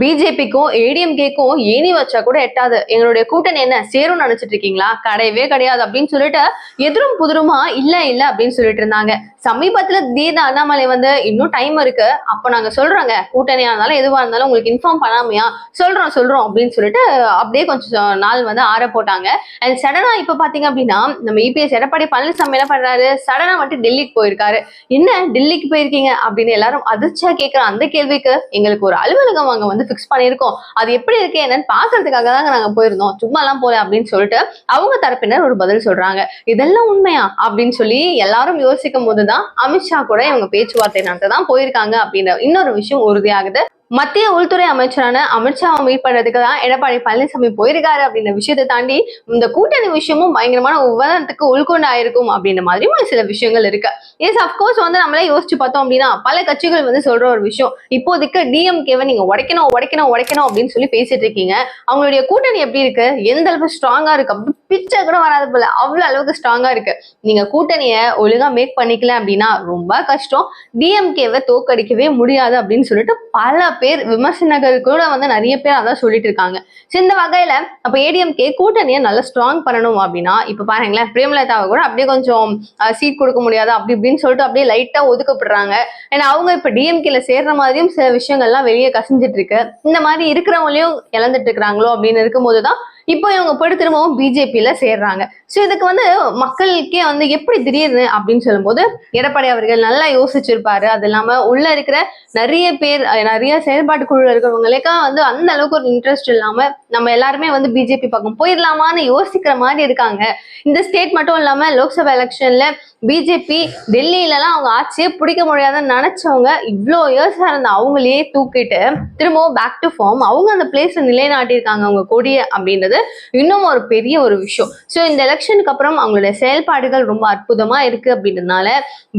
பிஜேபிக்கும் ஏடிஎம்கேக்கும் ஏணி வச்சா கூட எட்டாது. எங்களுடைய கூட்டணி என்ன? சேரும்னு நினைச்சிட்டு இருக்கீங்களா? கிடையவே கிடையாது அப்படின்னு சொல்லிட்டு எதிரும் புதிருமா? இல்ல இல்ல அப்படின்னு சொல்லிட்டு இருந்தாங்க. சமீபத்துல தீத அண்ணாமலை வந்து இன்னும் டைம் இருக்கு. அப்ப நாங்க சொல்றோங்க. கூட்டணியா இருந்தாலும் எதுவா இருந்தாலும் உங்களுக்கு இன்ஃபார்ம் பண்ணாமையா? சொல்றோம் சொல்றோம் அப்படின்னு சொல்லிட்டு அப்படியே கொஞ்சம் நாள் வந்து ஆற போட்டாங்க. அண்ட் சடனா இப்ப பாத்தீங்க அப்படின்னா நம்ம இபிஎஸ் எடப்பாடி பழனிசாமி என்ன பண்றாரு? சடனா மட்டும் டெல்லிக்கு போயிருக்காரு. என்ன? டெல்லிக்கு போயிருக்கீங்க அப்படின்னு எல்லாரும் அதிர்ச்சியா கேட்கிற அந்த கேள்விக்கு எங்களுக்கு ஒரு அலுவலகம் அங்க வந்து ஃபிக்ஸ் பண்ணியிருக்கோம். அது எப்படி இருக்கு என்னன்னு பாக்குறதுக்காக தாங்க நாங்க போயிருந்தோம். சும்மா எல்லாம் போல அப்படின்னு சொல்லிட்டு அவங்க தரப்பினர் ஒரு பதில் சொல்றாங்க. இதெல்லாம் உண்மையா? அப்படின்னு சொல்லி எல்லாரும் யோசிக்கும் போதுதான் அமித்ஷா கூட இவங்க பேச்சுவார்த்தை நடத்த தான் போயிருக்காங்க அப்படின்ற இன்னொரு விஷயம் உறுதியாகுது. மத்திய உள்துறை அமைச்சரான அமித்ஷாவை மீட் பண்றதுக்கு தான் எடப்பாடி பழனிசாமி போயிருக்காரு அப்படின்ற விஷயத்தை தாண்டி இந்த கூட்டணி விஷயமும் பயங்கரமான விவாதத்துக்கு உள்கொண்டு ஆயிருக்கும் அப்படின்ற மாதிரி ஒரு சில விஷயங்கள் இருக்கு. எஸ் அப்கோர்ஸ் வந்து நம்மளே யோசிச்சு பார்த்தோம் அப்படின்னா பல கட்சிகள் வந்து சொல்ற ஒரு விஷயம். இப்போதைக்கு டிஎம்கேவை நீங்க உடைக்கணும் உடைக்கணும் உடைக்கணும் அப்படின்னு சொல்லி பேசிட்டு இருக்கீங்க. அவங்களுடைய கூட்டணி எப்படி இருக்கு? எந்த அளவுக்கு ஸ்ட்ராங்கா இருக்கு? அப்படி பிச்சை கூட வராது போல. அவ்வளவு அளவுக்கு ஸ்ட்ராங்கா இருக்கு. நீங்க கூட்டணியை ஒழுங்கா மேக் பண்ணிக்கல அப்படின்னா ரொம்ப கஷ்டம். டிஎம்கேவை தோக்கடிக்கவே முடியாது அப்படின்னு சொல்லிட்டு பல பேர் விமர்சனங்கள் கூட வந்து நிறைய பேர் அதான் சொல்லிட்டு இருக்காங்க. ஸோ இந்த வகையில அப்ப ஏடிஎம்கே கூட்டணியை நல்லா ஸ்ட்ராங் பண்ணணும் அப்படின்னா இப்ப பாருங்களேன் பிரேமலதாவை கூட அப்படியே கொஞ்சம் சீட் கொடுக்க முடியாது அப்படி இப்படின்னு சொல்லிட்டு அப்படியே லைட்டா ஒதுக்கப்படுறாங்க. ஏன்னா அவங்க இப்ப டிஎம்கேல சேர்ற மாதிரியும் சில விஷயங்கள்லாம் வெளியே கசிஞ்சிட்டு இருக்கு. இந்த மாதிரி இருக்கிறவங்களையும் இழந்துட்டு இருக்கிறாங்களோ அப்படின்னு இருக்கும்போது தான் இப்போ இவங்க போயிட்டு திரும்பவும் பிஜேபியில சேர்றாங்க. ஸோ இதுக்கு வந்து மக்களுக்கே வந்து எப்படி திடீர்னு அப்படின்னு சொல்லும்போது எடப்பாடி அவர்கள் நல்லா யோசிச்சிருப்பாரு. அது இல்லாம உள்ள இருக்கிற நிறைய பேர் நிறைய செயல்பாட்டு குழு இருக்கிறவங்களுக்கா வந்து அந்த அளவுக்கு ஒரு இன்ட்ரெஸ்ட் இல்லாம நம்ம எல்லாருமே வந்து பிஜேபி பக்கம் போயிடலாமான்னு யோசிக்கிற மாதிரி இருக்காங்க. இந்த ஸ்டேட் மட்டும் இல்லாம லோக்சபா எலெக்ஷன்ல பிஜேபி டெல்லியிலலாம் அவங்க ஆட்சியே பிடிக்க முடியாதுன்னு நினைச்சவங்க இவ்வளோ இயர்ஸா இருந்த அவங்களையே தூக்கிட்டு திரும்பவும் பேக் டு ஃபார்ம் அவங்க அந்த பிளேஸ் நிலைநாட்டியிருக்காங்க அவங்க கொடியை அப்படின்றது இன்னும் ஒரு பெரிய ஒரு விஷயம். ஸோ இந்த எலெக்ஷனுக்கு அப்புறம் அவங்களுடைய செயல்பாடுகள் ரொம்ப அற்புதமா இருக்கு அப்படின்றதுனால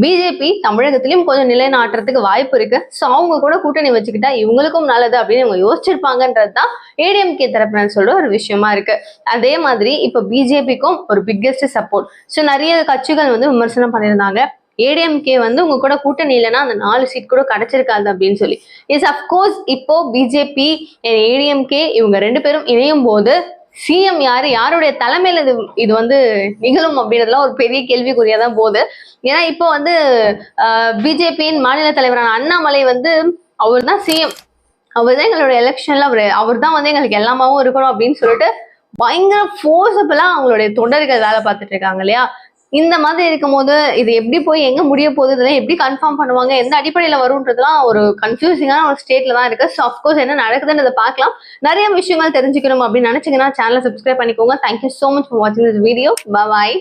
பிஜேபி தமிழகத்திலயும் கொஞ்சம் நிலைநாட்டுறதுக்கு வாய்ப்பு இருக்கு. ஸோ அவங்க கூட கூட்டணி வச்சுக்கிட்டா இவங்களுக்கும் நல்லது அப்படின்னு இவங்க யோசிச்சிருப்பாங்கன்றது தான் ஏடிஎம்கே தரப்பினர் சொல்ற ஒரு விஷயமா இருக்கு. அதே மாதிரி இப்போ பிஜேபிக்கும் ஒரு பிக்கெஸ்ட் சப்போர்ட் ஸோ நிறைய கட்சிகள் வந்து விமர்சனம் பண்ணியிருந்தாங்க. ஏடிஎம்கே வந்து உங்க கூட கூட்டணி இல்லைன்னா அந்த நாலு சீட் கூட கிடைச்சிருக்காது அப்படின்னு சொல்லி. இஸ் அஃப்கோர்ஸ் இப்போ பிஜேபி ஏடிஎம்கே இவங்க ரெண்டு பேரும் இணையும் போது சிஎம் யாரு? யாருடைய தலைமையில இது இது வந்து நிகழும் அப்படின்றதுலாம் ஒரு பெரிய கேள்விக்குறியா தான் போகுது. ஏன்னா இப்போ வந்து பிஜேபியின் மாநில தலைவரான அண்ணாமலை வந்து அவர் தான் சிஎம் அவர் தான் எங்களோட எலெக்ஷன்ல அவர் அவர் தான் வந்து எங்களுக்கு எல்லாமாவும் இருக்கணும் அப்படின்னு சொல்லிட்டு பயங்கர ஃபோர்ஸபிளா அவங்களுடைய தொண்டர்கள் வேலை பார்த்துட்டு இருக்காங்க இல்லையா? இந்த மாதிரி இருக்கும்போது இது எப்படி போய் எங்க முடிய போகுது இதெல்லாம் எப்படி கன்ஃபார்ம் பண்ணுவாங்க எந்த அடிப்படையில வரும்ன்றதுலாம் ஒரு கன்ஃபியூசிங்கான ஒரு ஸ்டேட்ல தான் இருக்கு. ஸோ அஃப்கோர்ஸ் என்ன நடக்குதுன்றதை பார்க்கலாம். நிறைய விஷயங்கள் தெரிஞ்சுக்கணும் அப்படின்னு நினைச்சீங்கன்னா சேனலை சப்ஸ்கிரைப் பண்ணிக்கோங்க. Thank you so much for வாட்சிங் திஸ் வீடியோ பாய்